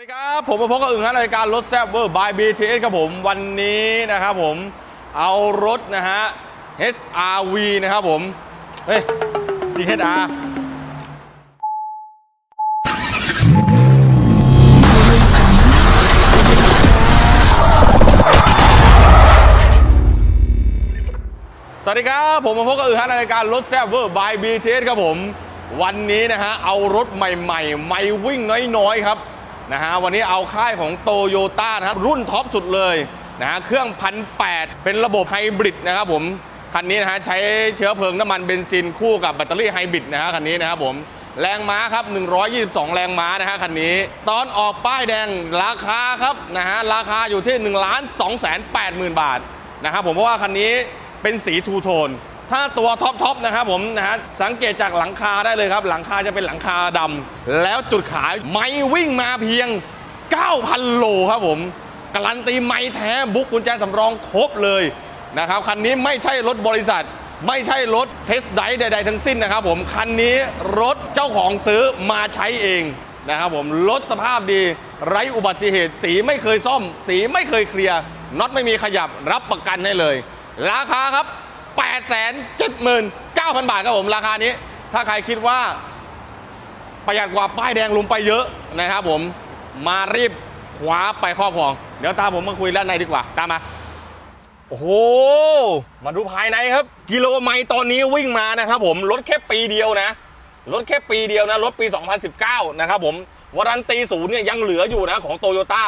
สวัสดีครับ ผมมาพบกับอึ่งฮะรายการรถแซ่บเวอร์บาย BTS ครับผม วันนี้นะครับผมเอารถนะฮะ HRV นะครับผม เฮ้ย CHR สวัสดีครับ ผมมาพบกับอึ่งฮะในรายการรถแซ่บเวอร์บาย BTS ครับผม วันนี้นะฮะเอารถใหม่ๆ ไม่วิ่งน้อยๆครับ นะฮะวันนี้เอาค่ายของโตโยต้านะครับรุ่นท็อปสุดเลยนะฮะเครื่องพันแเป็นระบบไฮบริดนะครับผมคันนี้นะฮะใช้เชื้อเพลิงน้ำมันเบนซินคู่กับแบตเตอรี่ไฮบริดนะฮะคันนี้นะครับผมแรงม้าครับ 122 แรงม้านะฮะคันนี้ ตอนออกป้ายแดงราคาครับนะฮะราคาอยู่ที่1 2 8 0 0 0 0 บาทนะครับผมเพราะว่าคันนี้เป็นสีทูโทน ถ้าตัวท็อปทอปนะครับผมนะฮะสังเกตจากหลังคาได้เลยครับ หลังคาจะเป็นหลังคาดำแล้วจุดขายไม่วิ่งมาเพียง 9,000 โลครับผมการันตีไม่แท้บุ๊กกุญแจสำรองครบเลยนะครับคันนี้ไม่ใช่รถบริษัท ไม่ใช่รถเทสไดใด ๆ ทั้งสิ้นนะครับผมคันนี้รถเจ้าของซื้อมาใช้เองนะครับผมรถสภาพดีไร้อุบัติเหตุ สีไม่เคยซ่อม สีไม่เคยเคลียร์น็อตไม่มีขยับรับประกันให้เลย ราคาครับ 8 7 9 0 0 บาทครับผมราคานี้ ถ้าใครคิดว่าประหยัดกว่าป้ายแดงลุมไปเยอะนะครับผมมารีบคว้าไปครอบครอง เดี๋ยวตามผมมาคุยด้านในดีกว่า ตามมา โอ้โห มาดูภายในครับ กิโลไมล์ตอนนี้วิ่งมานะครับผมรถแค่ปีเดียวนะรถแค่ปีเดียวนะรถปี 2019 นะครับผมวารันตีศูนย์เนี่ยยังเหลืออยู่นะของโตโยต้า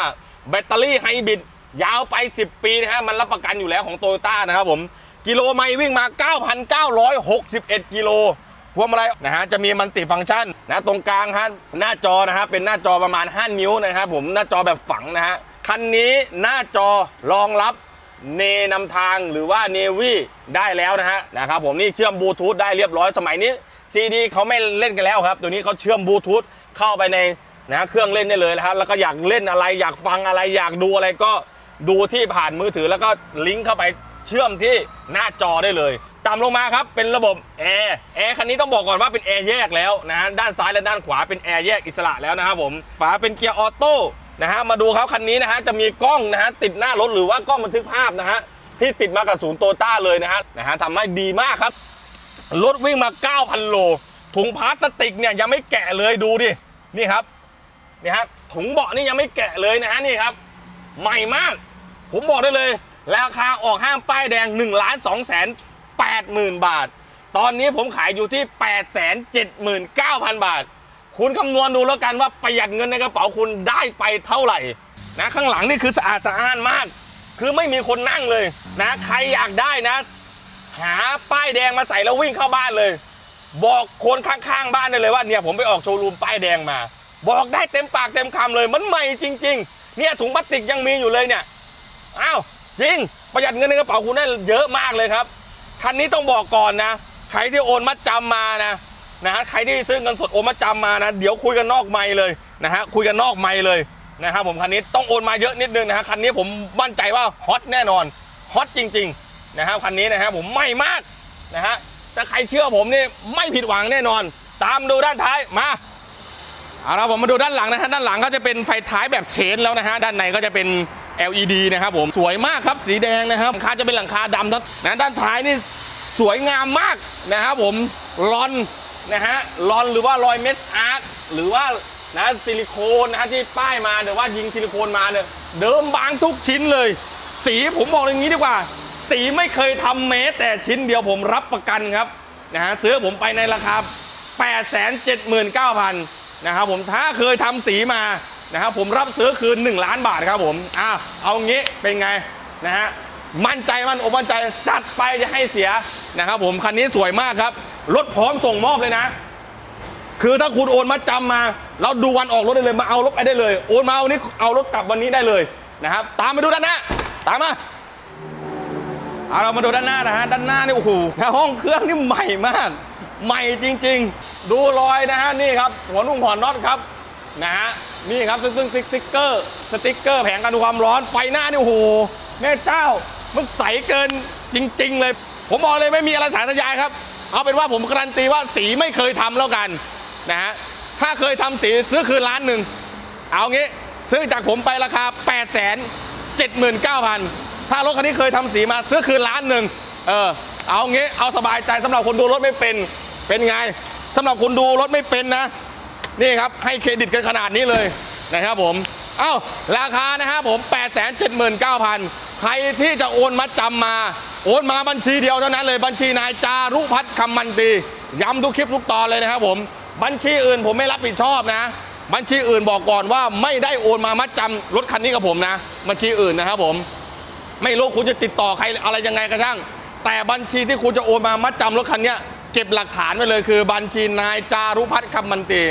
แบตเตอรี่ไฮบริดยาวไป 10 ปีนะฮะมันรับประกันอยู่แล้วของโตโยต้านะครับผม กิโลไมล์วิ่งมา 9,961 กิโลพวงมาลัยนะฮะจะมีมันติฟังก์ชันนะตรงกลางฮะหน้าจอนะฮะเป็นหน้าจอประมาณ 5 นิ้วนะครับผมหน้าจอแบบฝังนะฮะคันนี้หน้าจอรองรับเนนำทางหรือว่าเนวีได้แล้วนะฮะนะครับผมนี่เชื่อมบลูทูธได้เรียบร้อยสมัยนี้ซีดีเขาไม่เล่นกันแล้วครับ ตัวนี้เขาเชื่อมบลูทูธเข้าไปในนะเครื่องเล่นได้เลยนะครับแล้วก็อยากเล่นอะไรอยากฟังอะไรอยากดูอะไรก็ดูที่ผ่านมือถือแล้วก็ลิงก์เข้าไป เชื่อมที่หน้าจอได้เลยต่ำลงมาครับเป็นระบบแอร์แอร์คันนี้ต้องบอกก่อนว่าเป็นแอร์แยกแล้วนะฮะด้านซ้ายและด้านขวาเป็นแอร์แยกอิสระแล้วนะครับผมฝาเป็นเกียร์ออโต้นะฮะมาดูครับคันนี้นะฮะจะมีกล้องนะฮะติดหน้ารถหรือว่ากล้องบันทึกภาพนะฮะที่ติดมากับศูนย์โตต้าเลยนะฮะนะฮะทำให้ดีมากครับรถวิ่งมา 9,000 โล ถุงพลาสติกเนี่ยยังไม่แกะเลยดูดิ นี่ครับ นี่ฮะ ถุงเบาะนี่ยังไม่แกะเลยนะฮะนี่ครับ ใหม่มาก ผมบอกได้เลย ราคาออกห้างป้ายแดง1ล้าน2แสน8หมื่นบาท ตอนนี้ผมขายอยู่ที่8 7 9 0 0 0บาท คุณคำนวณดูแล้วกันว่าประหยัดเงินในกระเป๋าคุณได้ไปเท่าไหร่นะข้างหลังนี่คือสะอาดสะอ้านมาก คือไม่มีคนนั่งเลยนะใครอยากได้นะ หาป้ายแดงมาใส่แล้ววิ่งเข้าบ้านเลย บอกคนข้างๆบ้านได้เลยว่าเนี่ยผมไปออกโชว์รูมป้ายแดงมา บอกได้เต็มปากเต็มคำเลยมันใหม่จริง ๆ เนี่ยถุงพลาสติกยังมีอยู่เลยเนี่ยอ้าว จริงประหยัดเงินในกระเป๋าคุณได้เยอะมากเลยครับคันนี้ต้องบอกก่อนนะใครที่โอนมัดจำมานะนะฮะใครที่ซื้อเงินสดโอนมัดจำมานะ เดี๋ยวคุยกันนอกไม่เลยนะฮะคุยกันนอกไม่เลยนะครับผมคันนี้ต้องโอนมาเยอะนิดนึงนะฮะคันนี้ผมมั่นใจว่าฮอตแน่นอนฮอตจริงๆนะครับคันนี้นะฮะผมไม่มากนะฮะถ้าใครเชื่อผมนี่ไม่ผิดหวังแน่นอน ตามดูด้านท้ายมาเอาละผมมาดูด้านหลังนะฮะด้านหลังก็จะเป็นไฟท้ายแบบเชนแล้วนะฮะด้านในก็จะเป็น LED นะครับผมสวยมากครับสีแดงนะครับหลังคาจะเป็นหลังคาดำทั้งนะด้านท้ายนี่สวยงามมากนะครับผมลอนนะฮะลอนหรือว่ารอยเมสอาร์คหรือว่านะซิลิโคนนะฮะที่ป้ายมาหรือว่ายิงซิลิโคนมาเนี่ยเดิมบางทุกชิ้นเลย สีผมบอกอย่างนี้ดีกว่า สีไม่เคยทำแม้แต่ชิ้นเดียวผมรับประกันครับนะฮะซื้อผมไปในราคา 879,000นะครับผมถ้าเคยทำสีมา นะครับผมรับซื้อคืน 1 ล้านบาทครับผมอ้าวเอางี้เป็นไงนะฮะมั่นใจมั่นอกมั่นใจจัดไปจะให้เสียนะครับผมคันนี้สวยมากครับรถพร้อมส่งมอบเลยนะ คือถ้าคุณโอนมาจำมาเราดูวันออกรถได้เลยมาเอารถไปได้เลย โอนมาวันนี้เอารถกลับวันนี้ได้เลยนะครับตามไปดูด้านหน้าตามมาเอาเรามาดูด้านหน้านะฮะด้านหน้านี่โอ้โหห้องเครื่องนี่ใหม่มาก ใหม่จริง ๆ ดูรอยนะฮะนี่ครับหัวนุ่มหัวน็อตครับ นะฮะนี่ครับซึ่งซึ่งสติ๊กเกอร์สติ๊กเกอร์แผงกันความร้อนไฟหน้านี่โอ้โหแม่เจ้ามันใสเกินจริง ๆ เลย ผมบอกเลยไม่มีอะไรสารทยายครับ เอาเป็นว่าผมการันตีว่าสีไม่เคยทำแล้วกันนะฮะถ้าเคยทำสีซื้อคืนล้านหนึ่งเอางี้ซื้อจากผมไปราคา 8 7 9 0 0 0 ถ้ารถคันนี้เคยทำสีมาซื้อคืนล้านหนึ่งเออเอางี้เอาสบายใจสำหรับคนดูรถไม่เป็นเป็นไงสำหรับคนดูรถไม่เป็นนะ นี่ครับให้เครดิตกันขนาดนี้เลยนะครับผมเอ้าราคานะครับผม 8 7 9 0 0 0 ใครที่จะโอนมัดจำมา โอนมาบัญชีเดียวเท่านั้นเลยบัญชีนายจารุพัฒน์คำมันตีย้ำทุกคลิปทุกตอนเลยนะครับผมบัญชีอื่นผมไม่รับผิดชอบนะ บัญชีอื่นบอกก่อนว่าไม่ได้โอนมามัดจำรถคันนี้กับผมนะ บัญชีอื่นนะครับผม ไม่รู้คุณจะติดต่อใครอะไรยังไงก็ช่าง แต่บัญชีที่คุณจะโอนมามัดจำรถคันนี้เก็บหลักฐานไว้เลยคือ บัญชีนายจารุพัฒน์คำมันตี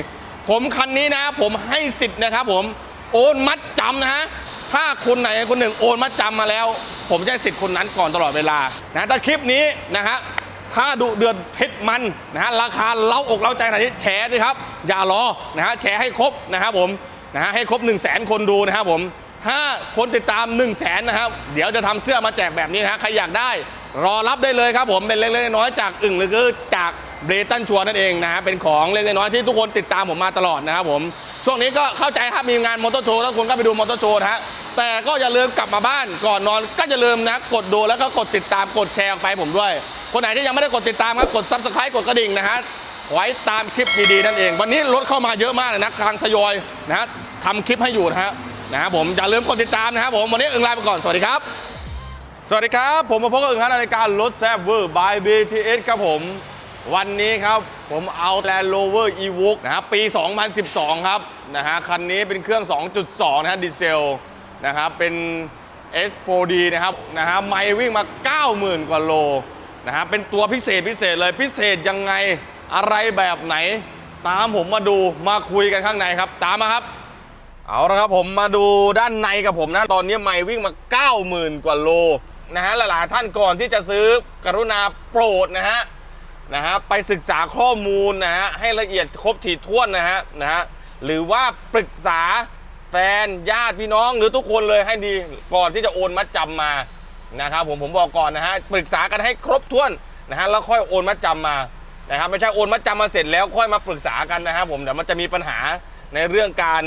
ผมคันนี้นะ ผมให้สิทธิ์นะครับผมโอนมัดจำนะฮะถ้าคุณไหนคนหนึ่งโอนมัดจำมาแล้ว ผมจะให้สิทธิ์คนนั้นก่อนตลอดเวลานะถ้าคลิปนี้นะฮะถ้าดุเดือดเผ็ดมันนะฮะราคาเล้าอกเล้าใจขนาดนี้แชร์ดิครับ อย่ารอนะฮะแชร์ให้ครบนะครับผมนะฮะให้ครบ 1 0 0 0 0แสนคนดูนะครับผมถ้าคนติดตาม 1 0 0 0 0แสนนะครับเดี๋ยวจะทำเสื้อมาแจกแบบนี้นะฮะใครอยากได้ รอรับได้เลยครับผมเป็นเล็กๆน้อยๆจากอึ่งหรือก็จาก เบรตันชัวร์นั่นเองนะฮะเป็นของเล็กน้อยที่ทุกคนติดตามผมมาตลอดนะครับผม ช่วงนี้ก็เข้าใจครับมีงานมอเตอร์โชว์แล้วคุณก็ไปดูมอเตอร์โชว์นะฮะแต่ก็อย่าลืมกลับมาบ้านก่อนนอนก็อย่าลืมนะกดดูแล้วก็กดติดตามกดแชร์ออกไปผมด้วย คนไหนที่ยังไม่ได้กดติดตามครับกดซับสไครต์กดกระดิ่งนะฮะไว้ตามคลิปดีๆนั่นเอง วันนี้รถเข้ามาเยอะมากเลยนะกำลังทยอยนะฮะทำคลิปให้อยู่นะฮะนะครับผมอย่าลืมกดติดตามนะครับผมวันนี้เอึ่งลาไปก่อนสวัสดีครับ สวัสดีครับ ผมมาพบกับเอึ่งฮันในรายการรถแซ่บเวอร์ by BTS ครับผม วันนี้ครับผมเอา Land Rover Evoque นะครับปี 2012 ครับนะฮะคันนี้เป็นเครื่อง 2.2 นะฮะดีเซลนะครับเป็น S4D นะครับนะฮะไมล์วิ่งมา 90,000 กว่าโลนะฮะเป็นตัวพิเศษพิเศษเลยพิเศษยังไงอะไรแบบไหน ตามผมมาดูมาคุยกันข้างในครับ ตามมาครับ เอาละครับผมมาดูด้านในกับผมนะ ตอนนี้ไมล์วิ่งมา 90,000 กว่าโลนะฮะหลายๆท่านก่อนที่จะซื้อกรุณาโปรดนะฮะ นะฮะไปศึกษาข้อมูลนะฮะให้ละเอียดครบถี่ถ้วนนะฮะนะฮะหรือว่าปรึกษาแฟนญาติพี่น้องหรือทุกคนเลยให้ดีก่อนที่จะโอนมัดจำมานะครับผมผมบอกก่อนนะฮะปรึกษากันให้ครบถ้วนนะฮะแล้วค่อยโอนมัดจำมานะครับไม่ใช่โอนมัดจำมาเสร็จแล้วค่อยมาปรึกษากันนะครับผมเดี๋ยวมันจะมีปัญหาในเรื่องการ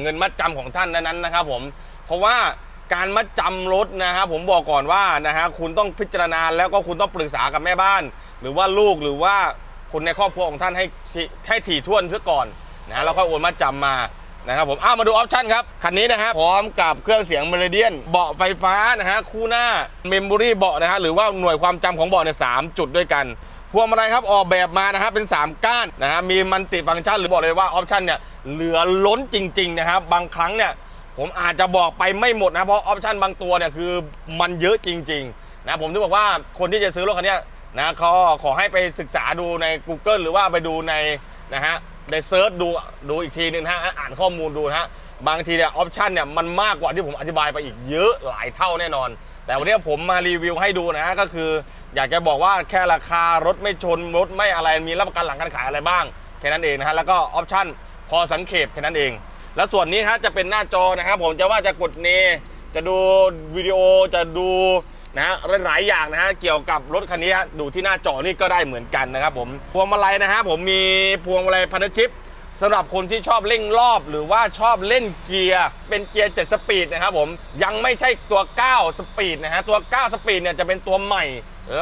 เงินมัดจำของท่านนั้นนะครับผมเพราะว่าการมัดจำรถนะครับผมบอกก่อนว่านะฮะคุณต้องพิจารณาแล้วก็คุณต้องปรึกษากับแม่บ้าน หรือว่าลูกหรือว่าคนในครอบครัวของท่านให้ให้ถี่ถ้วนเสียก่อนนะแล้วค่อยโอนมัดจำมานะครับผมอ้ามาดูออปชั่นครับ คันนี้นะฮะพร้อมกับเครื่องเสียงเมโลเดียน เบาะไฟฟ้านะฮะคู่หน้าเมมโมรี่เบาะนะฮะหรือว่าหน่วยความจำของเบาะเนี่ยสามจุดด้วยกันพวงมาลัยครับออกแบบมานะฮะเป็น 3 ก้านนะฮะมีมันติฟังก์ชันหรือบอกเลยว่าออปชันเนี่ยเหลือล้นจริง ๆ นะครับ บางครั้งเนี่ยผมอาจจะบอกไปไม่หมดนะเพราะออปชันบางตัวเนี่ยคือมันเยอะจริง ๆ นะผมถึงบอกว่าคนที่จะซื้อรถคันนี้ นะเขาขอให้ไปศึกษาดูใน Google หรือว่าไปดูในนะฮะในเซิร์ชดูดูอีกทีนึงฮะอ่านข้อมูลดูฮะบางทีเนี่ยออปชันเนี่ยมันมากกว่าที่ผมอธิบายไปอีกเยอะหลายเท่าแน่นอน แต่วันนี้ผมมารีวิวให้ดูนะฮะก็คือ อยากจะบอกว่าแค่ราคารถไม่ชนรถไม่อะไรมีรับประกันหลังการขายอะไรบ้างแค่นั้นเองนะฮะแล้วก็ออปชันพอสังเขปแค่นั้นเอง แล้วส่วนนี้ฮะจะเป็นหน้าจอนะครับผมจะว่าจะกดเนจะดูวิดีโอจะดู นะฮะหลายๆอย่างนะฮะเกี่ยวกับรถคันนี้ฮะดูที่หน้าจอนี่ก็ได้เหมือนกันนะครับผมพวงมาลัยนะฮะผมมีพวงมาลัยพันธชิปสำหรับคนที่ชอบเร่งรอบหรือว่าชอบเล่นเกียร์เป็นเกียร์7สปีดนะครับผมยังไม่ใช่ตัว 9 สปีดนะฮะตัว 9 สปีดเนี่ยจะเป็นตัวใหม่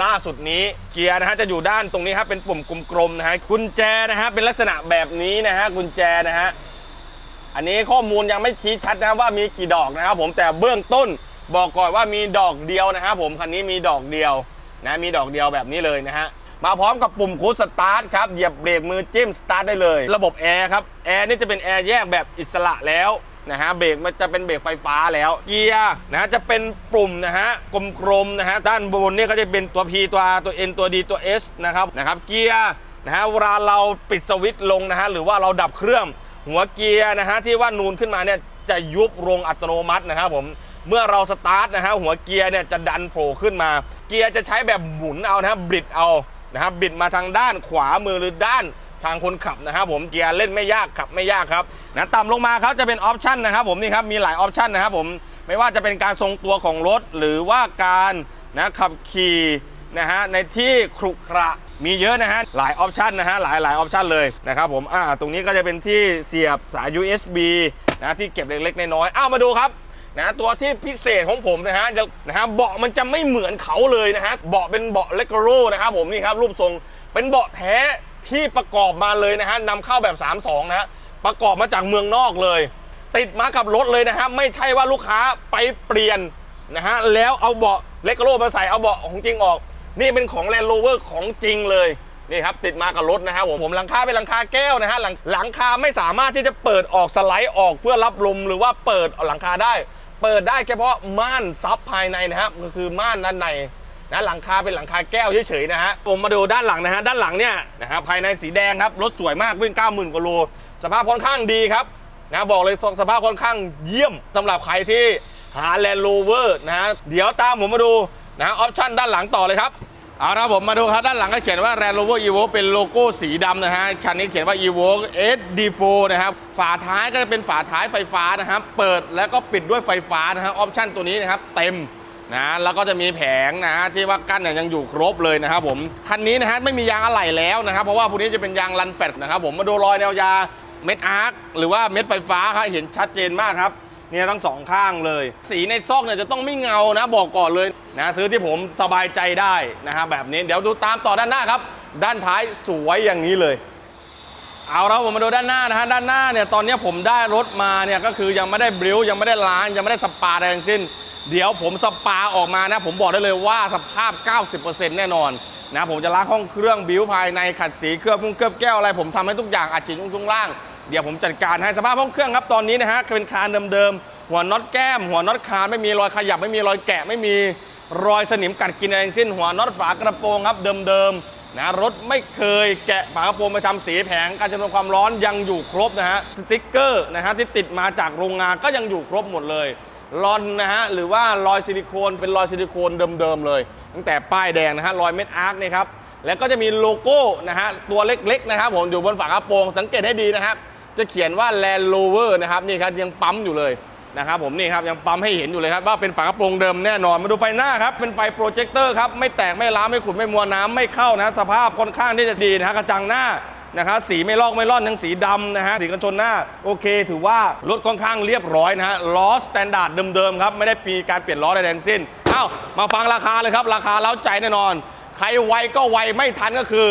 ล่าสุดนี้เกียร์นะฮะจะอยู่ด้านตรงนี้ครับเป็นปุ่มกลมๆนะฮะกุญแจนะฮะเป็นลักษณะแบบนี้นะฮะกุญแจนะฮะอันนี้ข้อมูลยังไม่ชี้ชัดนะว่ามีกี่ดอกนะครับผมแต่เบื้องต้น บอกก่อนว่ามีดอกเดียวนะครับผมคันนี้มีดอกเดียวนะมีดอกเดียวแบบนี้เลยนะฮะมาพร้อมกับปุ่มคูดสตาร์ทครับเหยียบเบรกมือจิ้มสตาร์ทได้เลย ระบบแอร์ครับแอร์นี่จะเป็นแอร์แยกแบบอิสระแล้วนะฮะเบรกมันจะเป็นเบรกไฟฟ้าแล้วเกียร์นะฮะจะเป็นปุ่มนะฮะกลมๆนะฮะด้านบนนี่ก็จะเป็นตัว P ตัว R ตัว N ตัว D ตัว S นะครับนะครับเกียร์นะฮะเวลาเราปิดสวิตช์ลงนะฮะหรือว่าเราดับเครื่องหัวเกียร์นะฮะที่ว่านูนขึ้นมาเนี่ยจะยุบลงอัตโนมัตินะครับผม เมื่อเราสตาร์ทนะฮะหัวเกียร์เนี่ยจะดันโผล่ขึ้นมา เกียร์จะใช้แบบหมุนเอานะฮะบิดเอานะครับบิดมาทางด้านขวามือหรือด้านทางคนขับนะครับผมเกียร์เล่นไม่ยากขับไม่ยากครับนะต่ำลงมาครับจะเป็นออปชันนะครับผมนี่ครับมีหลายออปชันนะครับผมไม่ว่าจะเป็นการทรงตัวของรถหรือว่าการนะขับขี่นะฮะในที่ขรุขระมีเยอะนะฮะหลายออปชันนะฮะหลายหลายออปชันเลยนะครับผมอ่าตรงนี้ก็จะเป็นที่เสียบสาย USB นะที่เก็บเล็กๆน้อยๆเอามาดูครับ นะตัวที่พิเศษของผมนะฮะจะนะฮะเบาะมันจะไม่เหมือนเขาเลยนะฮะเบาะเป็นเบาะเลกโรนะครับผมนี่ครับรูปทรงเป็นเบาะแท้ที่ประกอบมาเลยนะฮะนำเข้าแบบ 3-2 นะฮะประกอบมาจากเมืองนอกเลย ติดมากับรถเลยนะฮะไม่ใช่ว่าลูกค้าไปเปลี่ยนนะฮะแล้วเอาเบาะเลกโรมาใส่เอาเบาะของจริงออก นี่เป็นของแลนด์โรเวอร์ของจริงเลยนี่ครับติดมากับรถนะครับผมผมหลังคาเป็นหลังคาแก้วนะฮะหลังหลังคาไม่สามารถที่จะเปิดออกสไลด์ออกเพื่อรับลมหรือว่าเปิดหลังคาได้ เปิดได้เฉพาะม่านซับภายในนะครับก็คือม่านด้านในนะหลังคาเป็นหลังคาแก้วเฉยๆนะฮะผมมาดูด้านหลังนะฮะด้านหลังเนี่ยนะฮะภายในสีแดงครับรถสวยมากวิ่ง90,000กว่าโลสภาพค่อนข้างดีครับนะบอกเลยสภาพค่อนข้างเยี่ยมสำหรับใครที่หาแลนด์โรเวอร์นะฮะเดี๋ยวตามผมมาดูนะออปชั่นด้านหลังต่อเลยครับ เอาละผมมาดูครับ ด้านหลังก็เขียนว่า Land Rover Evoque เป็นโลโก้สีดำนะฮะ คันนี้เขียนว่า Evoque SD4 นะครับ ฝาท้ายก็จะเป็นฝาท้ายไฟฟ้านะครับ เปิดแล้วก็ปิดด้วยไฟฟ้านะฮะ ออปชั่นตัวนี้นะครับ เต็มนะแล้วก็จะมีแผงนะฮะที่ว่ากั้นเนี่ยยังอยู่ครบเลยนะครับผม คันนี้นะฮะไม่มียางอะไหล่แล้วนะครับ เพราะว่าพวกนี้จะเป็นยางรันแฟตนะครับผมมาดูรอยแนวยาเม็ดอาร์คหรือว่าเม็ดไฟฟ้าครับเห็นชัดเจนมากครับ เนี่ยทั้งสองข้างเลย สีในซอกเนี่ยจะต้องไม่เงานะบอกก่อนเลยนะซื้อที่ผมสบายใจได้นะฮะแบบนี้เดี๋ยวดูตามต่อด้านหน้าครับ ด้านท้ายสวยอย่างนี้เลย เอาเราผมมาดูด้านหน้านะฮะด้านหน้าเนี่ยตอนนี้ผมได้รถมาเนี่ยก็คือยังไม่ได้บริวยังไม่ได้ล้างยังไม่ได้สปาอะไรทั้งสิ้น เดี๋ยวผมสปาออกมานะผมบอกได้เลยว่าสภาพ 90%แน่นอนนะผมจะล้างห้องเครื่องบิวภายในขัดสีเคลือบพุ่งเคลือบแก้วอะไร ผมทำให้ทุกอย่างอัดฉีดช่วงล่าง เดี๋ยวผมจัดการให้สภาพห้องเครื่องครับตอนนี้นะฮะเป็นคานเดิมๆหัวน็อตแก้ม หัวน็อตคานไม่มีรอยขยับไม่มีรอยแกะไม่มีรอยสนิมกัดกินอะไรทั้งสิ้น หัวน็อตฝากระโปรงครับเดิมๆนะรถไม่เคยแกะฝากระโปรงไปทำสีแผงการจำนวนความร้อนยังอยู่ครบนะฮะสติ๊กเกอร์นะฮะที่ติดมาจากโรงงานก็ยังอยู่ครบหมดเลยรอนนะฮะหรือว่ารอยซิลิโคนเป็นรอยซิลิโคนเดิมๆเลย ตั้งแต่ป้ายแดงนะฮะรอยเม็ดอาร์คนี่ครับแล้วก็จะมีโลโก้นะฮะตัวเล็กๆนะครับผมอยู่บนฝากระโปรงสังเกตให้ดีนะครับ จะเขียนว่า Land Rover นะครับนี่ครับยังปั๊มอยู่เลยนะครับผมนี่ครับยังปั๊มให้เห็นอยู่เลยครับว่าเป็นฝากระโปรงเดิมแน่นอนมาดูไฟหน้าครับเป็นไฟโปรเจคเตอร์ครับไม่แตกไม่ร้าไม่ขุ่นไม่มัวน้ำไม่เข้านะสภาพค่อนข้างที่จะดีนะฮะกระจังหน้านะครับสีไม่ลอกไม่ร่อนทั้งสีดำนะฮะสีกันชนหน้าโอเค ถือว่ารถค่อนข้างเรียบร้อยนะฮะล้อสแตนดาร์ดเดิมๆครับไม่ได้มีการเปลี่ยนล้อใดๆทั้งสิ้นเอ้ามาฟังราคาเลยครับราคาเล้าใจแน่นอน ใครไวก็ไวไม่ทันก็คือ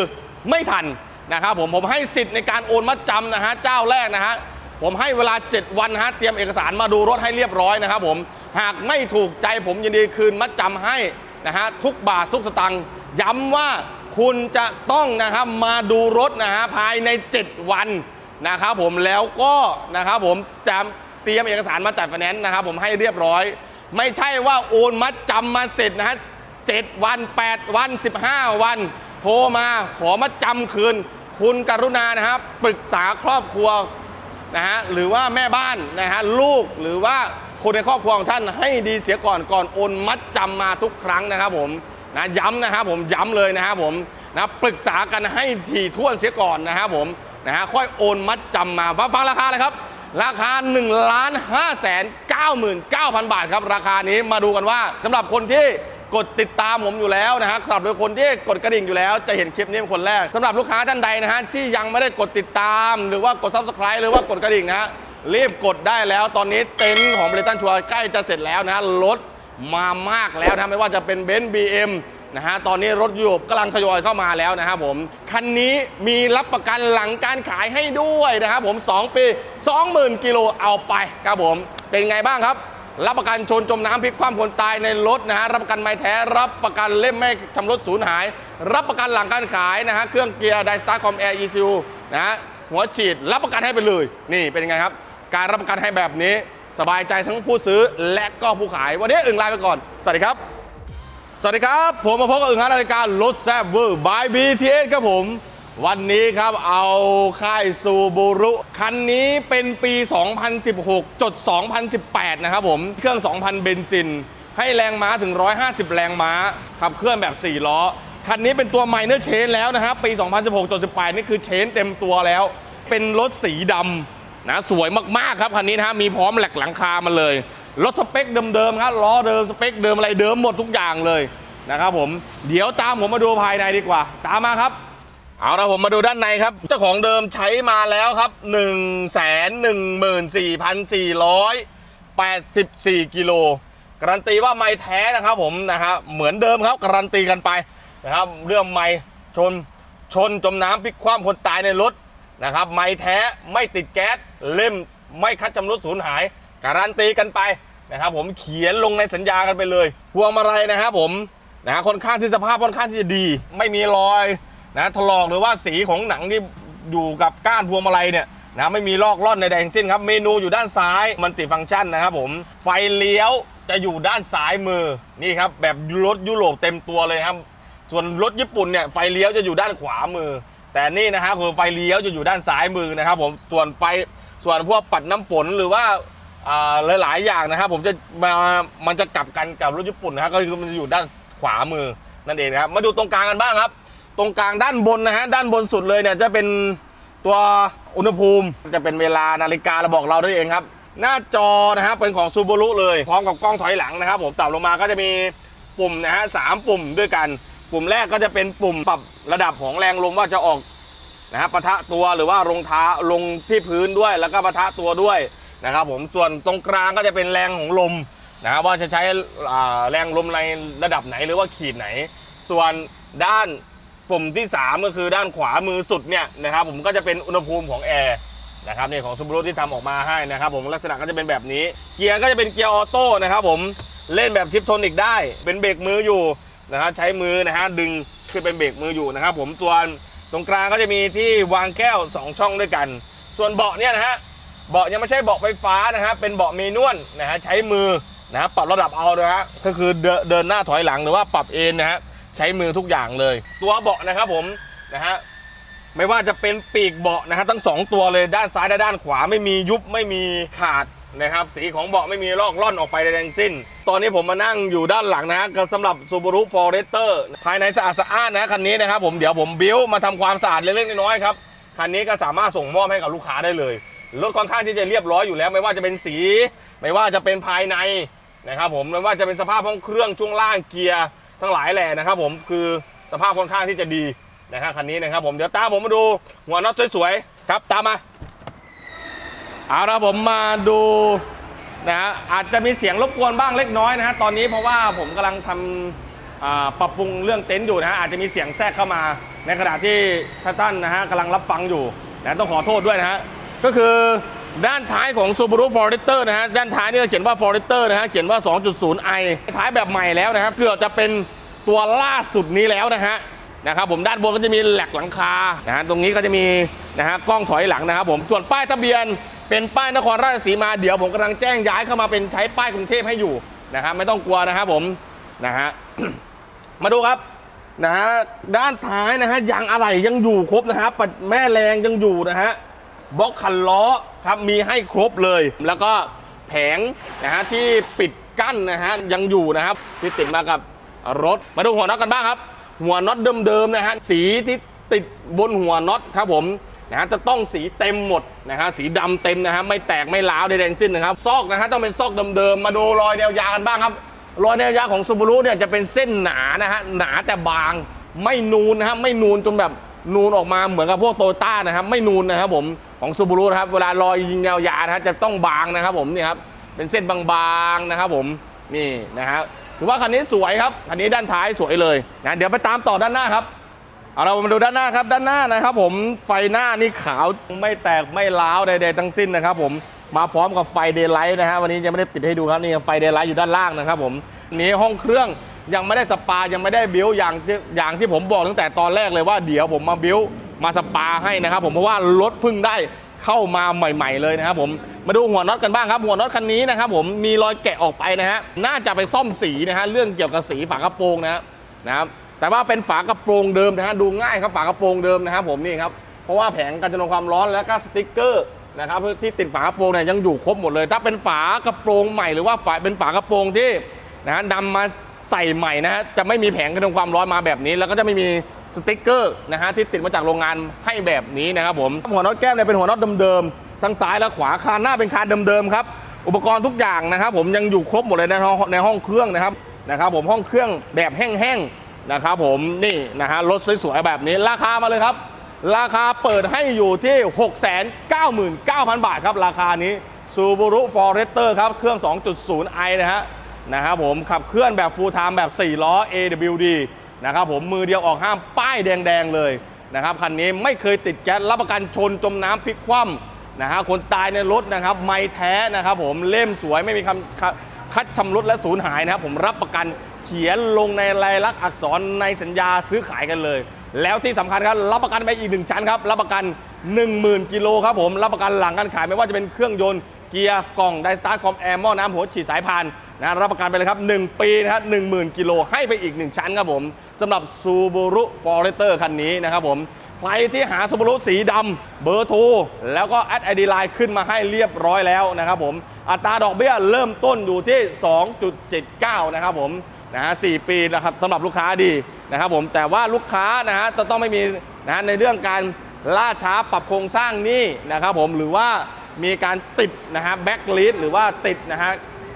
ไม่ทัน นะครับผมผมให้สิทธิ์ในการโอนมัดจำนะฮะเจ้าแรกนะฮะผมให้เวลา 7 วันฮะเตรียมเอกสารมาดูรถให้เรียบร้อยนะครับผมหากไม่ถูกใจผมยินดีคืนมัดจำให้นะฮะทุกบาททุกสตังค์ย้ำว่าคุณจะต้องนะครับมาดูรถนะฮะภายใน 7 วันนะครับผมแล้วก็นะครับผมจะเตรียมเอกสารมาจัดไฟแนนซ์นะครับผมให้เรียบร้อย ไม่ใช่ว่าโอนมัดจำมาเสร็จนะฮะ7วัน 8 วัน 15 วัน ทรมาขอมัดจำคืน คุณกรุณานะครับปรึกษาครอบครัวนะฮะหรือว่าแม่บ้านนะฮะลูกหรือว่าคนในครอบครัวของท่านให้ดีเสียก่อนก่อนโอนมัดจำมาทุกครั้งนะครับผมนะย้ำนะครับผมย้ำเลยนะครับผมนะปรึกษากันให้ถี่ถ้วนเสียก่อนนะครับผมนะฮะค่อยโอนมัดจำมาฟังราคาเลยครับราคา1ล้าน5แสน99,000บาทครับ ราคานี้มาดูกันว่าสำหรับคนที่ กดติดตามผมอยู่แล้วนะฮะสำหรับคนที่กดกระดิ่งอยู่แล้ว จะเห็นคลิปนี้เป็นคนแรกสำหรับลูกค้าท่านใดนะฮะที่ยังไม่ได้กดติดตาม หรือว่ากด subscribe หรือว่ากดกระดิ่งนะฮะรีบกดได้แล้วตอนนี้เต็นท์ของบริตันชัวร์ใกล้จะเสร็จแล้วนะฮะรถมามากแล้วนะไม่ว่าจะเป็นเบนซ์บีเอ็มนะฮะตอนนี้รถยุโรปกำลังทยอยเข้ามาแล้วนะครับผม คันนี้มีรับประกันหลังการขายให้ด้วยนะครับผม 2 ปี 20,000 กิโลเอาไปครับผม เป็นไงบ้างครับ รับประกันชนจมน้ำพลิกคว่ำคนตายในรถนะฮะรับประกันไม้แท้รับประกันเล่มไม่ชำรุดสูญหาย รับประกันหลังการขายนะฮะเครื่องเกียร์ไดสตาร์คอมแอร์ ECU นะฮะหัวฉีดรับประกันให้ไปเลย นี่เป็นยังไงครับ การรับประกันให้แบบนี้สบายใจทั้งผู้ซื้อและก็ผู้ขาย วันนี้อึ่งลาไปก่อน สวัสดีครับ สวัสดีครับ ผมมาพบกับอึ่งฮาร์ดรายการรถแซบเวอร์บาย BTS ครับผม วันนี้ครับเอาค่ายซูบูรุ คันนี้เป็นปี 2016 จด 2018 นะครับผม เครื่อง 2,000 เบนซิน ให้แรงม้าถึง 150 แรงม้า ขับเคลื่อนแบบ 4 ล้อ คันนี้เป็นตัวไมเนอร์เชนแล้วนะครับ ปี 2016 จด 18 นี่คือเชนเต็มตัวแล้ว เป็นรถสีดำนะสวยมาก ๆ ครับ คันนี้นะฮะมีพร้อมแหลกหลังคามาเลย รถสเปคเดิม ๆ ครับ ล้อเดิม สเปคเดิมอะไรเดิมหมดทุกอย่างเลยนะครับผม เดี๋ยวตามผมมาดูภายในดีกว่า ตามมาครับ เอาละผมมาดูด้านในครับ เจ้าของเดิมใช้มาแล้วครับ 1 1 4 4 8 4 กิโลการันตีว่าไม่แท้นะครับผมนะฮะเหมือนเดิมครับการันตีกันไปนะครับเรื่องไม่ชนชนจมน้ำพลิกคว่ำคนตายในรถนะครับไม่แท้ไม่ติดแก๊สเล่มไม่คัดจำรุดสูญหาย การันตีกันไปนะครับผมเขียนลงในสัญญากันไปเลยพวงมาลัยนะครับผมนะฮะค่อนข้างที่สภาพค่อนข้างที่จะดี ไม่มีรอย นะถลอกหรือว่าสีของหนังที่อยู่กับก้านพวงมาลัยเนี่ยนะไม่มีลอกล่อนในแดทั้งสิ้นครับ เมนูอยู่ด้านซ้ายมันติฟังก์ชันนะครับผม ไฟเลี้ยวจะอยู่ด้านซ้ายมือนี่ครับแบบรถยุโรปเต็มตัวเลยครับ ส่วนรถญี่ปุ่นเนี่ยไฟเลี้ยวจะอยู่ด้านขวามือ แต่นี่นะครับคือไฟเลี้ยวจะอยู่ด้านซ้ายมือนะครับผมส่วนไฟส่วนพวกปัดน้ำฝนหรือว่าอ่าหลายๆอย่างนะครับ ผมจะมามันจะกลับกันกับรถญี่ปุ่นนะครับก็คือมันจะอยู่ด้านขวามือนั่นเองครับมาดูตรงกลางกันบ้างครับ ตรงกลางด้านบนนะฮะด้านบนสุดเลยเนี่ยจะเป็นตัวอุณหภูมิจะเป็นเวลานาฬิกาเราบอกเราด้วยเองครับ หน้าจอนะฮะเป็นของซู b ูรุเลยพร้อมกับกล้องถอยหลังนะครับผมต่ำลงมาก็จะมีปุ่มนะฮะสามปุ่มด้วยกัน ปุ่มแรกก็จะเป็นปุ่มปรับระดับของแรงลมว่าจะออกนะฮะปะทะตัวหรือว่าลงท้าลงที่พื้นด้วยแล้วก็ปะทะตัวด้วยนะครับผมส่วนตรงกลางก็จะเป็นแรงของลมนะครับว่าจะใช้แรงลมในระดับไหนหรือว่าขีดไหน ส่วนด้าน ปุ่มที่ 3 ก็คือด้านขวามือสุดเนี่ยนะครับผมก็จะเป็นอุณหภูมิของแอร์นะครับนี่ของซูบ r u ที่ทำออกมาให้นะครับผมลักษณะก็จะเป็นแบบนี้ เกียร์ก็จะเป็นเกียร์ออโต้นะครับผมเล่นแบบทิปโทนิกได้ เป็นเบรกมืออยู่นะครับใช้มือนะฮะดึงคือเป็นเบรกมืออยู่นะครับผมส่วตรงกลางก็จะมีที่วางแก้ว 2 ช่องด้วยกัน ส่วนเบาะเนี่ยนะฮะเบาะยังไม่ใช่เบาะไฟฟ้านะฮะเป็นเบาะเมนวลนะฮะใช้มือนะฮะปรับระดับเอานะฮะก็คือเดินเดินหน้าถอยหลังหรือว่าปรับเอนนะฮะ ใช้มือทุกอย่างเลย ตัวเบาะนะครับผมนะฮะไม่ว่าจะเป็นปีกเบาะนะฮะทั้งสองตัวเลยด้านซ้ายและด้านขวาไม่มียุบไม่มีขาดนะครับสีของเบาะไม่มีลอกล่อนออกไปใดๆทั้งสิ้น ตอนนี้ผมมานั่งอยู่ด้านหลังนะฮะก็สำหรับ Subaru Forester ภายในสะอาดสะอ้านนะคันนี้นะครับผมเดี๋ยวผมบิ้วมาทำความสะอาดเล็กๆน้อยๆครับคันนี้ก็สามารถส่งมอบให้กับลูกค้าได้เลยรถค่อนข้างที่จะเรียบร้อยอยู่แล้ว ไม่ว่าจะเป็นสี ไม่ว่าจะเป็นภายในนะครับผมไม่ว่าจะเป็นสภาพห้องเครื่องช่วงล่างเกียร์ ทั้งหลายแหล่นะครับผมคือสภาพค่อนข้างที่จะดีนะฮะคันนี้นะครับผมเดี๋ยวตามผมมาดูหัวน็อตสวยๆครับตามมาเอาละผมมาดูนะฮะอาจจะมีเสียงรบกวนบ้างเล็กน้อยนะฮะตอนนี้เพราะว่าผมกำลังทำอ่าปรับปรุงเรื่องเต็นท์อยู่นะฮะอาจจะมีเสียงแทรกเข้ามา ในขณะที่ท่านนะฮะกำลังรับฟังอยู่นะต้องขอโทษด้วยนะฮะก็คือ ด้านท้ายของ Subaru Forester นะฮะ ด้านท้ายนี่เขียนว่า Forester นะฮะ เขียนว่า 2.0i ท้ายแบบใหม่แล้วนะครับ เกือบจะเป็นตัวล่าสุดนี้แล้วนะฮะ นะครับผมด้านบนก็จะมีแหลกหลังคา นะฮะ ตรงนี้ก็จะมีนะฮะกล้องถอยหลังนะครับผม ส่วนป้ายทะเบียนเป็นป้ายนครราชสีมา เดี๋ยวผมกำลังแจ้งย้ายเข้ามาเป็นใช้ป้ายกรุงเทพให้อยู่นะครับ ไม่ต้องกลัวนะครับผม นะฮะ มาดูครับนะฮะด้านท้ายนะฮะยางอะไหล่ยังอยู่ครบนะฮะปัดแม่แรงยังอยู่นะฮะ บล็อกคันล้อครับมีให้ครบเลย แล้วก็แผงนะฮะที่ปิดกั้นนะฮะยังอยู่นะครับที่ติดมากับรถ มาดูหัวน็อตกันบ้างครับ หัวน็อตเดิมๆนะฮะสีที่ติดบนหัวน็อตครับผมนะฮะจะต้องสีเต็มหมดนะฮะสีดำเต็มนะฮะไม่แตกไม่ร้าวใดๆทั้งสิ้นนะครับ ซอกนะฮะต้องเป็นซอกเดิมๆมาดูรอยแนวยางกันบ้างครับ รอยแนวยางของซูบ r รุเนี่ยจะเป็นเส้นหนานะฮะหนาแต่บางไม่นูนนะฮะไม่นูนจนแบบ นูนออกมาเหมือนกับพวกโตโยต้านะครับไม่นูนนะครับผมของซูบ r รุนะครับเวลารอยยิงแนวยานะฮะจะต้องบางนะครับผมนี่ครับเป็นเส้นบางๆนะครับผมนี่นะฮะถือว่าคันนี้สวยครับคันนี้ด้านท้ายสวยเลยนะเดี๋ยวไปตามต่อด้านหน้าครับเอาเรามาดูด้านหน้าครับด้านหน้านะครับ ผมไฟหน้านี่ขาวไม่แตกไม่ร้าวใดๆทั้งสิ้นนะครับ ผมมาพร้อมกับไฟเดย์ไลท์นะฮะวันนี้ยังไม่ได้ติดให้ดูครับนี่ไฟเดย์ไลท์อยู่ด้านล่างนะครับ ผมนนี้ห้องเครื่อง ยังไม่ได้สปายังไม่ได้บิวอย่างที่อย่างที่ผมบอกตั้งแต่ตอนแรกเลยว่าเดี๋ยวผมมาบิวมาสปาให้นะครับ ผมเพราะว่ารถเพิ่งได้เข้ามาใหม่ ๆ เลยนะครับผมมาดูหัวน็อตกันบ้างครับหัวน็อตคันนี้นะครับผมมีรอยแกะออกไปนะฮะน่าจะไปซ่อมสีนะฮะเรื่องเกี่ยวกับสีฝากระโปรงนะนะครับแต่ว่าเป็นฝากระโปรงเดิมนะฮะดูง่ายครับฝากระโปรงเดิมนะครับผมนี่ครับเพราะว่าแผงกันจนความร้อนแล้วก็สติ๊กเกอร์นะครับที่ติดฝากระโปรงเนี่ยยังอยู่ครบหมดเลย ถ้าเป็นฝากระโปรงใหม่หรือว่าฝาเป็นฝากระโปรงที่นะฮะนำมา ใส่ใหม่นะฮะจะไม่มีแผงกันจนความร้อนมาแบบนี้ แล้วก็จะไม่มีสติ๊กเกอร์นะฮะที่ติดมาจากโรงงานให้แบบนี้นะครับผมหัวน็อตแก้มเนี่ยเป็นหัวน็อตเดิมๆทั้งซ้ายและขวาคานหน้าเป็นคานเดิมๆครับอุปกรณ์ทุกอย่างนะครับ ผมยังอยู่ครบหมดเลยในห้องในห้องเครื่องนะครับนะครับ ผมห้องเครื่องแบบแห้งๆนะครับผมนี่นะฮะรถสวยๆแบบนี้ราคามาเลยครับ ราคาเปิดให้อยู่ที่ 699,000 บาทครับราคานี้ Subaru Forester ครับเครื่อง 2.0i นะฮะ นะครับผมขับเคลื่อนแบบ full time แบบ 4 ล้อ AWD นะครับผมมือเดียวออกห้ามป้ายแดงๆเลยนะครับคันนี้ไม่เคยติดแก๊สรับประกันชนจมน้ำพลิกคว่ำนะฮะคนตายในรถนะครับไม่แท้นะครับผมเล่มสวยไม่มีคำคัดคัดชำรุดและสูญหายนะครับผมรับประกันเขียนลงในลายลักษณ์อักษรในสัญญาซื้อขายกันเลย แล้วที่สำคัญครับรับประกันไปอีกหนึ่งชั้นครับรับประกัน 10,000กิโลครับผมรับประกันหลังการขายไม่ว่าจะเป็นเครื่องยนต์เกียร์กล่องไดสตาร์ทคอมแอร์หม้อน้ำหัวฉีดสายพาน นะรับประกันไปเลยครับ 1 ปีนะครับ10,000กิโลให้ไปอีก 1 ชั้นครับผมสำหรับ Subaru Forester คันนี้นะครับผมใครที่หา Subaru สีดำเบอร์โทรแล้วก็แอดไอดีไลน์ขึ้นมาให้เรียบร้อยแล้วนะครับผมอัตราดอกเบี้ยเริ่มต้นอยู่ที่ 2.79 นะครับผมนะฮะ4ปีนะครับสำหรับลูกค้าดีนะครับผมแต่ว่าลูกค้านะฮะจะต้องไม่มีนะฮะในเรื่องการล่าช้าปรับโครงสร้างหนี้นะครับผมหรือว่ามีการติดนะฮะแบ็กลิสหรือว่าติดนะฮะ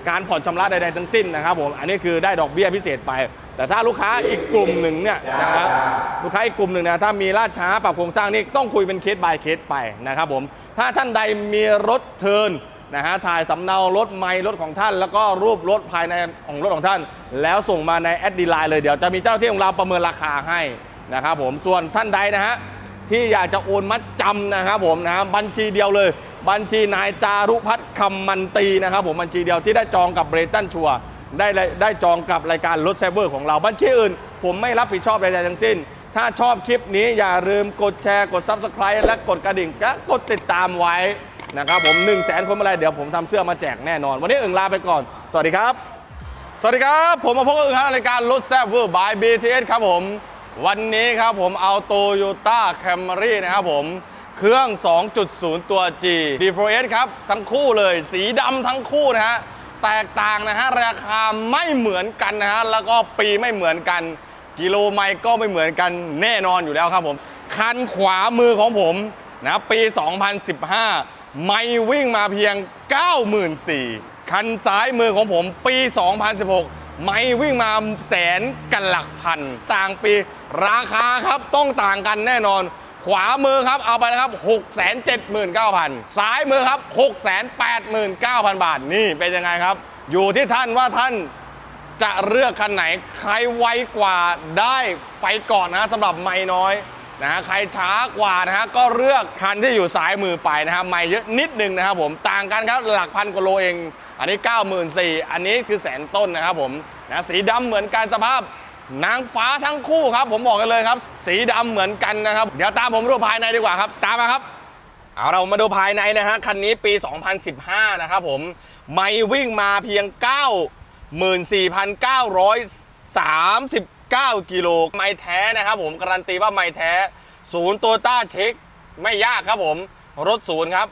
การผ่อนชำระใดๆทั้งสิ้นนะครับผมอันนี้คือได้ดอกเบี้ยพิเศษไป แต่ถ้าลูกค้าอีกกลุ่มหนึ่งเนี่ยนะครับลูกค้าอีกกลุ่มหนึ่งนะถ้ามีล่าช้าปรับโครงสร้างนี่ต้องคุยเป็นเคส by เคสไปนะครับผมถ้าท่านใดมีรถเทินนะฮะถ่ายสำเนารถไมล์รถของท่าน แล้วก็รูปรถภายในของรถของท่าน แล้วส่งมาในแอดดีไลน์เลยเดี๋ยวจะมีเจ้าที่ของเราประเมินราคาให้นะครับผมส่วนท่านใดนะฮะที่อยากจะโอนมัดจำนะครับผมนะบัญชีเดียวเลย บัญชีนายจารุพัฒน์คำมันตีนะครับผมบัญชีเดียวที่ได้จองกับเบรตันชัวได้ได้จองกับรายการรถเซเวอร์ของเราบัญชีอื่น ผมไม่รับผิดชอบใดๆทั้งสิ้น ถ้าชอบคลิปนี้อย่าลืมกดแชร์กด Subscribe และกดกระดิ่งและกดติดตามไว้นะครับผม1 0 0 0 0แสนคนเมื่อไรเดี๋ยวผมทำเสื้อมาแจกแน่นอน วันนี้อึ่งลาไปก่อน สวัสดีครับ สวัสดีครับ ผมมาพบกับอึ่งครับรายการรถแซ่บเวอร์บาย BTS ครับผม วันนี้ครับผมเอาโตโยต้าแคมรี่นะครับผม เครื่อง 2.0 ตัว G d 4 s ครับ ทั้งคู่เลย สีดำทั้งคู่นะฮะ แตกต่างนะฮะ ราคาไม่เหมือนกันนะฮะ แล้วก็ปีไม่เหมือนกัน กิโลไมล์ก็ไม่เหมือนกันแน่นอนอยู่แล้วครับผม คันขวามือของผมนะปี 2015 ไม่วิ่งมาเพียง 94,000 คันซ้ายมือของผมปี 2016ไม่วิ่งมาแสนกันหลักพัน ต่างปีราคาครับต้องต่างกันแน่นอน ขวามือครับเอาไปนะครับ 679,000ซ้ายมือครับ 689,000 บาท นี่เป็นยังไงครับ อยู่ที่ท่านว่าท่านจะเลือกคันไหน ใครไวกว่าได้ไปก่อนนะสำหรับไม่น้อยนะฮะใครช้ากว่านะฮะก็เลือกคันที่อยู่ซ้ายมือไปนะครับไม่เยอะนิดนึงนะครับผมต่างกันครับหลักพันกว่าโลเอง อันนี้ 94,000อันนี้คือแสนต้นนะครับผมนะสีดำเหมือนกันสภาพ นางฟ้าทั้งคู่ครับ ผมบอกกันเลยครับ สีดำเหมือนกันนะครับ เดี๋ยวตามผมดูภายในดีกว่าครับ ตามมาครับ เอาเรามาดูภายในนะฮะ คันนี้ปี 2015 นะครับผม ไม่วิ่งมาเพียง94,939 กิโล ไม่แท้นะครับผม การันตีว่าไม่แท้ ศูนย์โตต้าเช็ค ไม่ยากครับผม รถศูนย์ครับ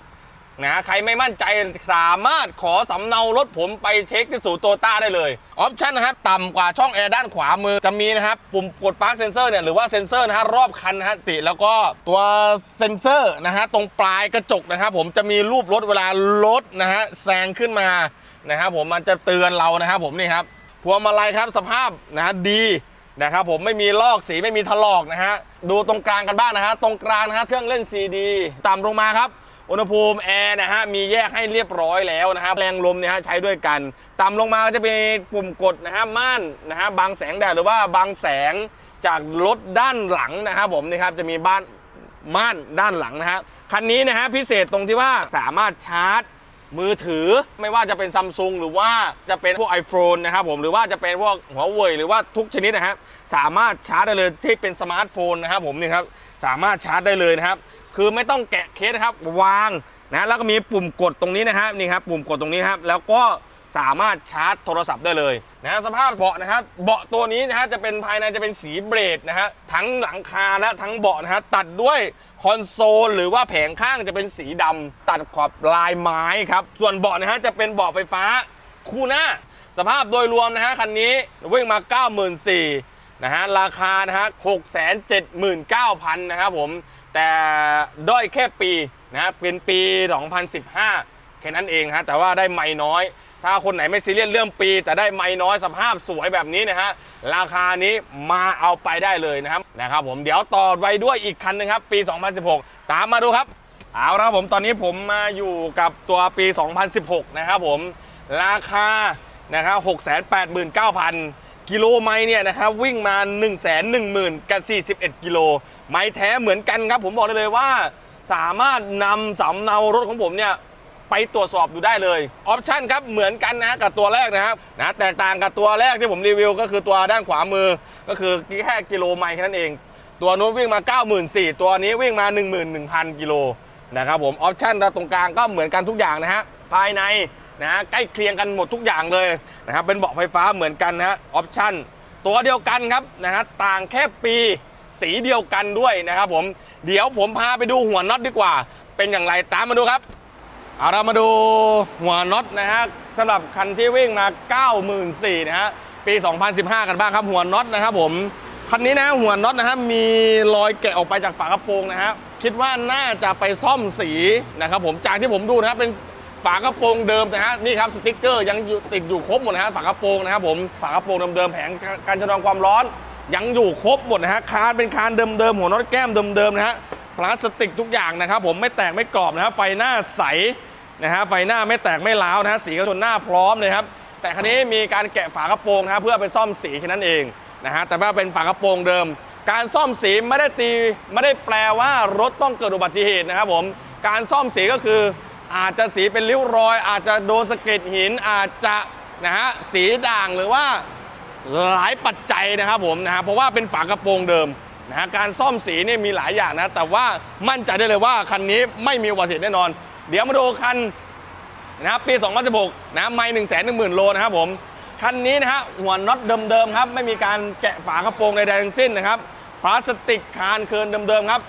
นะใครไม่มั่นใจสามารถขอสำเนารถผมไปเช็คที่ศูนย์โตต้าได้เลยออปชั่นนะครับต่ำกว่าช่องแอร์ด้านขวามือจะมีนะครับปุ่มกดปาร์คเซนเซอร์เนี่ยหรือว่าเซนเซอร์นะฮะรอบคันนะฮะติ แล้วก็ตัวเซนเซอร์นะฮะตรงปลายกระจกนะครับผมจะมีรูปรถเวลารถนะฮะแซงขึ้นมานะครับผมมันจะเตือนเรานะครับผมนี่ครับพวงมาลัยครับสภาพนะฮะดีนะครับผมไม่มีลอกสีไม่มีถลอกนะฮะดูตรงกลางกันบ้างนะฮะตรงกลางนะฮะเครื่องเล่นซีดีต่ำลงมาครับ อุณหภูมิแอร์นะฮะมีแยกให้เรียบร้อยแล้วนะครับแรงลมเนี่ยฮะใช้ด้วยกัน ต่ำลงมาก็จะเป็นปุ่มกดนะฮะม่านนะฮะบังแสงแดดหรือว่าบังแสงจากรถด้านหลังนะครับผมนี่ครับจะมีบ้านม่านด้านหลังนะฮะคันนี้นะฮะพิเศษตรงที่ว่าสามารถชาร์จมือถือไม่ว่าจะเป็นซัมซุงหรือว่าจะเป็นพวก iPhone นะครับผมหรือว่าจะเป็นพวกหัวเว่ยหรือว่าทุกชนิดนะครับสามารถชาร์จได้เลยที่เป็นสมาร์ทโฟนนะครับผมนี่ครับสามารถชาร์จได้เลยนะครับ คือไม่ต้องแกะเคสนะครับวางนะแล้วก็มีปุ่มกดตรงนี้นะครับนี่ครับปุ่มกดตรงนี้ครับแล้วก็สามารถชาร์จโทรศัพท์ได้เลยนะสภาพเบาะนะครับเบาะตัวนี้นะฮะจะเป็นภายในจะเป็นสีเบรดนะฮะทั้งหลังคาและทั้งเบาะนะฮะตัดด้วยคอนโซลหรือว่าแผงข้างจะเป็นสีดำตัดขอบลายไม้ครับส่วนเบาะนะฮะจะเป็นเบาะไฟฟ้าคู่หน้า สภาพโดยรวมนะฮะคันนี้วิ่งมา 94,000นะฮะราคานะฮะ679,000นะครับผม แต่ด้อยแค่ปีนะเป็นปี 2015 แค่นั้นเองฮะแต่ว่าได้ไม่น้อย ถ้าคนไหนไม่ซีเรียสเรื่องปี แต่ได้ไม่น้อยสภาพสวยแบบนี้นะฮะราคานี้มาเอาไปได้เลยนะครับนะครับผมเดี๋ยวต่อไว้ด้วยอีกคันหนึงครับ ปี 2016 ตามมาดูครับเอาละครับผมตอนนี้ผมมาอยู่กับตัวปี 2016 นะครับผมราคานะครับ689,000 กิโลไมล์เนี่ยนะครับวิ่งมา 1 1 0 0 0 0กับ41 กิโล ไม้แท้เหมือนกันครับ ผมบอกได้เลยว่า สามารถนำสำเนารถของผมเนี่ยไปตรวจสอบดูได้เลยออปชันครับเหมือนกันนะกับตัวแรกนะครับนะแตกต่างกับตัวแรกที่ผมรีวิว ก็คือตัวด้านขวามือ ก็คือแค่กิโลไมล์แค่นั้นเอง ตัวนู้นวิ่งมา 94,000ตัวนี้วิ่งมา 11,000 กิโลนะครับผมออปชันตรงกลางก็เหมือนกันทุกอย่างนะฮะภายในนะฮะใกล้เคียงกันหมดทุกอย่างเลยนะครับเป็นเบาะไฟฟ้าเหมือนกันนะฮะออปชันตัวเดียวกันครับนะฮะต่างแค่ปี สีเดียวกันด้วยนะครับผมเดี๋ยวผมพาไปดูหัวน็อตดีกว่า เป็นอย่างไรตามมาดูครับเอาเรามาดูหัวน็อตนะฮะสำหรับคันที่วิ่งมา 94,000นะฮะปี 2015 กันบ้างครับ หัวน็อตนะครับผมคันนี้นะหัวน็อตนะฮะมีรอยแกะออกไปจากฝากระโปรงนะฮะคิดว่าน่าจะไปซ่อมสีนะครับผมจากที่ผมดูนะครับเป็นฝากระโปรงเดิมนะฮะนี่ครับสติกเกอร์ยังติดอยู่ครบหมดนะฮะฝากระโปรงนะครับผมฝากระโปรงเดิมๆแผงการชะลอความร้อน ยังอยู่ครบหมดนะฮะคานเป็นคานเดิมๆหัวน็อตแก้มเดิมๆนะฮะพลาสติกทุกอย่างนะครับผมไม่แตกไม่กรอบนะฮะไฟหน้าใสนะฮะไฟหน้าไม่แตกไม่ร้าวนะฮะสีกระจกหน้าพร้อมเลยครับแต่คันนี้มีการแกะฝากระโปรงนะฮะเพื่อไปซ่อมสีแค่นั้นเองนะฮะแต่ว่าเป็นฝากระโปรงเดิม การซ่อมสีไม่ได้ตีไม่ได้แปลว่ารถต้องเกิดอุบัติเหตุนะครับผมการซ่อมสีก็คืออาจจะสีเป็นริ้วรอย อาจจะโดนสะเก็ดหินอาจจะนะฮะสีด่างหรือว่า หลายปัจจัยนะครับผมนะฮะเพราะว่าเป็นฝากระโปรงเดิมนะฮะการซ่อมสีนี่มีหลายอย่างนะแต่ว่ามั่นใจได้เลยว่าคันนี้ไม่มีอุบัติเหตุแน่นอน เดี๋ยวมาดูคันนะครับปี 2016นะไม่หนึ่งแสนหนึ่งหมื่นโลนะครับผมคันนี้นะฮะหัวน็อตเดิมๆครับไม่มีการแกะฝากระโปรงใดๆทั้งสิ้นนะครับพลาสติกคานเคินเดิมๆครับ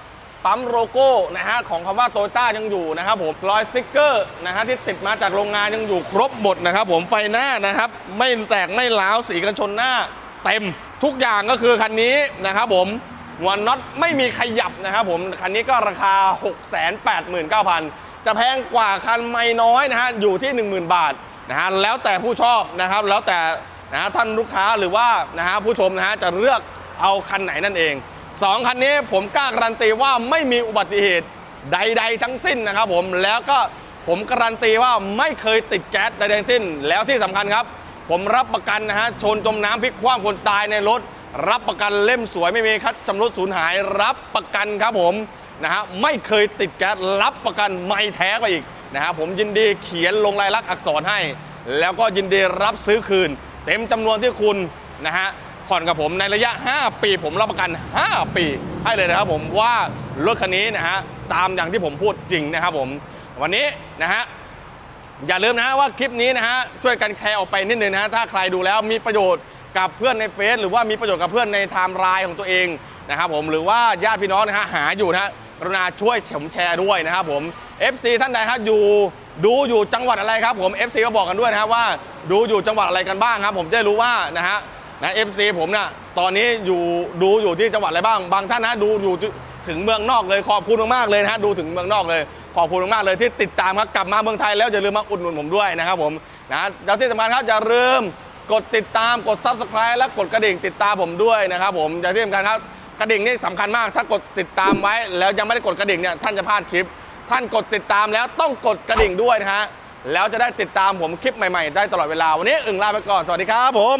ปั๊มโลโก้นะฮะของคำว่าโตโยต้ายังอยู่นะครับผมรอยสติ๊กเกอร์นะฮะที่ติดมาจากโรงงานยังอยู่ครบหมดนะครับผมไฟหน้านะครับไม่แตกไม่ร้าวสีกันชนหน้าเต็มทุกอย่างก็คือคันนี้นะครับผมหัวน็อตไม่มีขยับนะครับผมคันนี้ก็ราคา 689,000 จะแพงกว่าคันไม่น้อยนะฮะอยู่ที่ 10,000 บาทนะฮะแล้วแต่ผู้ชอบนะครับแล้วแต่นะฮะท่านลูกค้าหรือว่านะฮะผู้ชมนะฮะจะเลือกเอาคันไหนนั่นเอง สองคันนี้ผมกล้าการันตีว่าไม่มีอุบัติเหตุใด ๆ ทั้งสิ้นนะครับผมแล้วก็ผมการันตีว่าไม่เคยติดแก๊สใดๆทั้งสิ้น แล้วที่สำคัญครับ ผมรับประกันนะฮะชนจมน้ำพลิกคว่ำคนตายในรถ รับประกันเล่มสวยไม่มีคัดจำรุดสูญหายรับประกันครับผมนะฮะไม่เคยติดแก๊สรับประกันไม่แท้ไปอีกนะฮะผมยินดีเขียนลงลายลักษณ์อักษรให้ แล้วก็ยินดีรับซื้อคืน เต็มจำนวนที่คุณนะฮะ ผ่อนกับผมในระยะ 5 ปี ผมรับประกัน 5 ปี ให้เลยนะครับผมว่ารถคันนี้นะฮะตามอย่างที่ผมพูดจริงนะครับผมวันนี้นะฮะอย่าลืมนะฮะว่าคลิปนี้นะฮะช่วยกันแชร์ออกไปนิดนึงนะฮะถ้าใครดูแล้วมีประโยชน์กับเพื่อนในเฟซหรือว่ามีประโยชน์กับเพื่อนในไทม์ไลน์ของตัวเองนะครับผมหรือว่าญาติพี่น้องนะฮะหาอยู่นะฮะกรุณาช่วยผมแชร์ด้วยนะครับผม FC ท่านใดครับอยู่ดูอยู่จังหวัดอะไรครับผม FC ก็บอกกันด้วยนะครับว่าดูอยู่จังหวัดอะไรกันบ้างครับ ผมจะรู้ว่านะฮะ นะ FC ผมนะ่ะตอนนี้อยู่ดูอยู่ที่จังหวัดอะไรบ้าง บางท่านนะดูอยู่ถึงเมืองนอกเลยขอบคุณมากๆเลยนะฮะดูถึงเมืองนอกเลย ขอบคุณมากๆเลยที่ติดตามครับกลับมาเมืองไทยแล้วอย่าลืมมาอุดหนุนผมด้วยนะครับผมนะแล้วที่สำคัญครับอย่าลืมกดติดตามกด subscribe และกดกระดิ่งติดตามผมด้วยนะครับผมอย่าที่สำคัญครับกระดิ่งนี่สำคัญมาก ถ้ากดติดตามไว้ แล้วยังไม่ได้กดกระดิ่งเนี่ยท่านจะพลาดคลิป ท่านกดติดตามแล้วต้องกดกระดิ่งด้วยนะฮะแล้วจะได้ติดตามผมคลิปใหม่ๆ ได้ตลอดเวลาวันนี้อึ่งลาไปก่อนสวัสดีครับผม